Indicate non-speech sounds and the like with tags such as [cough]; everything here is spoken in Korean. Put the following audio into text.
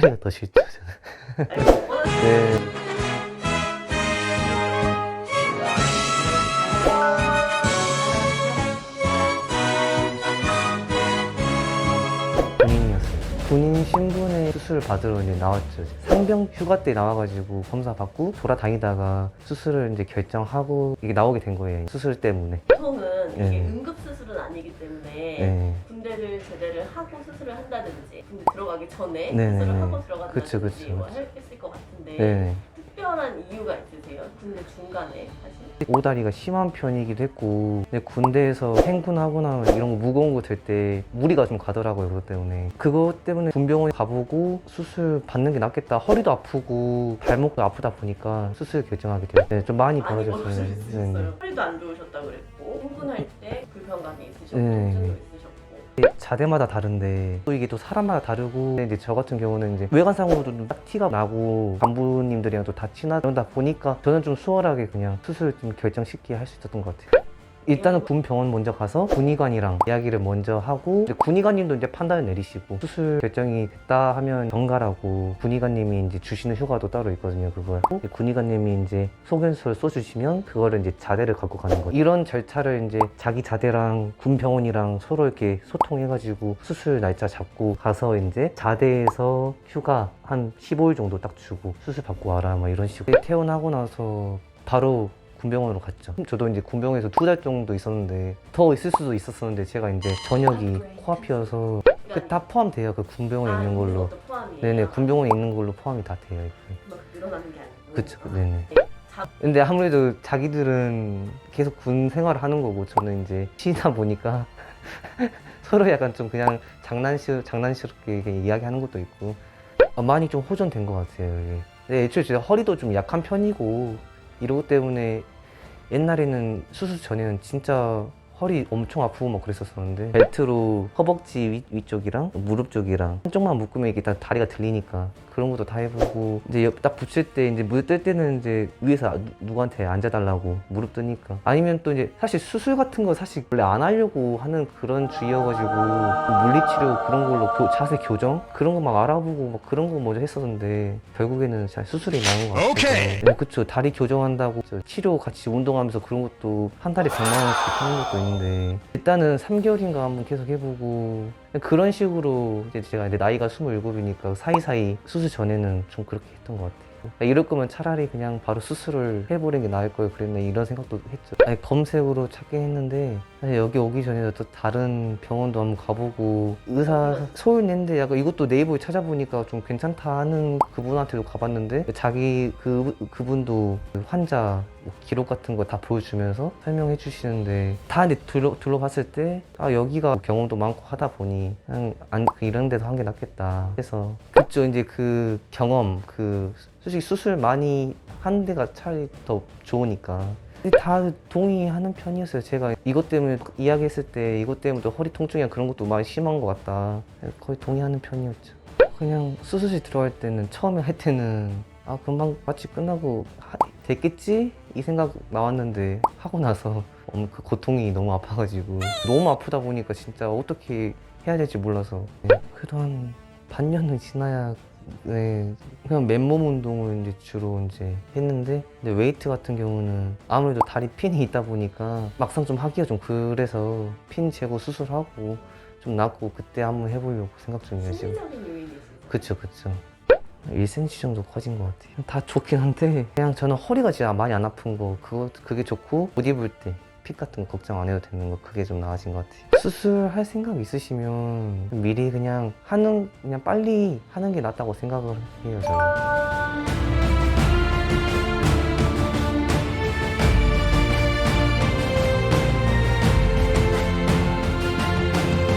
차라리가 더 싫죠 저는. [laughs] 네. 군인 신분의 수술을 받으러 이제 나왔죠. 상병 휴가 때 나와가지고 검사 받고 돌아다니다가 수술을 이제 결정하고 이게 나오게 된 거예요. 수술 때문에. 보통은 이게 네. 응급 수술은 아니기 때문에 네. 군대를 제대를 하고 수술을 한다든지 군대 들어가기 전에 네네네. 수술을 하고 들어간다든지 그쵸, 그쵸, 뭐 그쵸. 했을 것 같은데 네. 특별한 이유가 있으세요? 군대 중간에 사실? 오다리가 심한 편이기도 했고 근데 군대에서 행군하거나 이런 거 무거운 거 들 때 무리가 좀 가더라고요 그것 때문에 그것 때문에 군병원 가보고 수술 받는 게 낫겠다 허리도 아프고 발목도 아프다 보니까 수술 결정하게 됐어요 네, 좀 많이 많이 벌어졌어요 벌어졌어요. 네, 네. 허리도 안 좋으셨다 그랬고 흥분할 때 불편감이 있으셨고 네. 있으셨고 자대마다 다른데 또 이게 또 사람마다 다르고 근데 이제 저 같은 경우는 이제 외관상으로도 좀 딱 티가 나고 간부님들이랑 또 다 친하다 보니까 저는 좀 수월하게 그냥 수술 좀 결정 쉽게 할 수 있었던 것 같아요. 일단은 군 병원 먼저 가서 군의관이랑 이야기를 먼저 하고 이제 군의관님도 이제 판단을 내리시고 수술 결정이 됐다 하면 정가라고 군의관님이 이제 주시는 휴가도 따로 있거든요 그걸. 군의관님이 이제 소견서를 써주시면 그거를 이제 자대를 갖고 가는 거죠. 이런 절차를 이제 자기 자대랑 군 병원이랑 서로 이렇게 소통해가지고 수술 날짜 잡고 가서 이제 자대에서 휴가 한 15일 정도 딱 주고 수술 받고 와라 막 이런 식으로 퇴원하고 나서 바로 군병원으로 갔죠. 저도 이제 군병원에서 두 달 정도 있었는데 더 있을 수도 있었었는데 제가 이제 저녁이 코앞이어서 그 다 포함돼요. 그 군병원에 있는 걸로. 그것도 포함이에요? 네네 군병원에 있는 걸로 포함이 다 돼요. 이게. 막 늘어나는 게 아니고 그쵸, 네네. 자, 근데 아무래도 자기들은 계속 군 생활을 하는 거고 저는 이제 쉬다 보니까 [laughs] 서로 약간 좀 그냥 장난시 장난스럽게 이렇게 이야기하는 것도 있고 아, 많이 좀 호전된 것 같아요. 이게. 근데 애초에 제가 허리도 좀 약한 편이고 이러고 때문에 옛날에는 수술 전에는 진짜 허리 엄청 아프고 막 그랬었었는데 벨트로 허벅지 위, 위쪽이랑 무릎 쪽이랑 한쪽만 묶으면 이게 다 다리가 들리니까 그런 것도 다 해보고 이제 옆- 딱 붙일 때 이제 무릎 뜰 때는 이제 위에서 누- 누구한테 앉아달라고 무릎 뜨니까 아니면 또 이제 사실 수술 같은 거 사실 원래 안 하려고 하는 그런 주의여가지고 뭐 물리치료 그런 걸로 교- 자세 교정 그런 거 막 알아보고 막 그런 거 먼저 했었는데 결국에는 잘 수술이 나온 것 같아요. 오케이. 네, 그쵸. 다리 교정한다고 저 치료 같이 운동하면서 그런 것도 한 달에 100만 원씩 하는 것도 있는 데 일단은 3개월인가 한번 계속 해보고 그런 식으로 이제 제가 이제 나이가 27이니까 사이사이 수술 전에는 좀 그렇게 했던 것 같아요. 그러니까 이럴 거면 차라리 그냥 바로 수술을 해버리는 게 나을 걸 그랬네 이런 생각도 했죠. 아니, 검색으로 찾긴 했는데 사실 여기 오기 전에도 또 다른 병원도 한번 가보고 의사 냈는데 약간 이것도 네이버에 찾아보니까 좀 괜찮다 하는 그분한테도 가봤는데 자기 그 그분도 그 환자 뭐 기록 같은 거 다 보여주면서 설명해 주시는데 다 둘러, 둘러봤을 때 아 여기가 경험도 많고 하다 보니 그냥 안, 그 이런 데서 한 게 낫겠다 해서 그죠 이제 그 경험 그 솔직히 수술 많이 한 데가 차라리 더 좋으니까 다 동의하는 편이었어요. 제가 이것 때문에 이야기했을 때 이것 때문에 또 허리 통증이나 그런 것도 많이 심한 것 같다. 거의 동의하는 편이었죠. 그냥 수술실 들어갈 때는 처음에 할 때는 아 금방 마취 끝나고 하- 됐겠지 이 생각 나왔는데 하고 나서 [laughs] 어, 그 고통이 너무 아파가지고 너무 아프다 보니까 진짜 어떻게 해야 될지 몰라서. 네, 그래도 한 반년은 지나야 네, 그냥 맨몸 운동을 이제 주로 이제 했는데 근데 웨이트 같은 경우는 아무래도 다리 핀이 있다 보니까 막상 좀 하기가 좀 그래서 핀 재고 수술하고 좀 낫고 그때 한번 해보려고 생각 중이에요 지금. 심리적인 요인이 있어요? 그쵸 그쵸. 1cm 정도 커진 것 같아요. 다 좋긴 한데 그냥 저는 허리가 진짜 많이 안 아픈 거 그거 그게 좋고 옷 입을 때 핏 같은 거 걱정 안 해도 되는 거 그게 좀 나아진 것 같아요. 수술할 생각 있으시면 미리 그냥 하는 그냥 빨리 하는 게 낫다고 생각을 해요 저는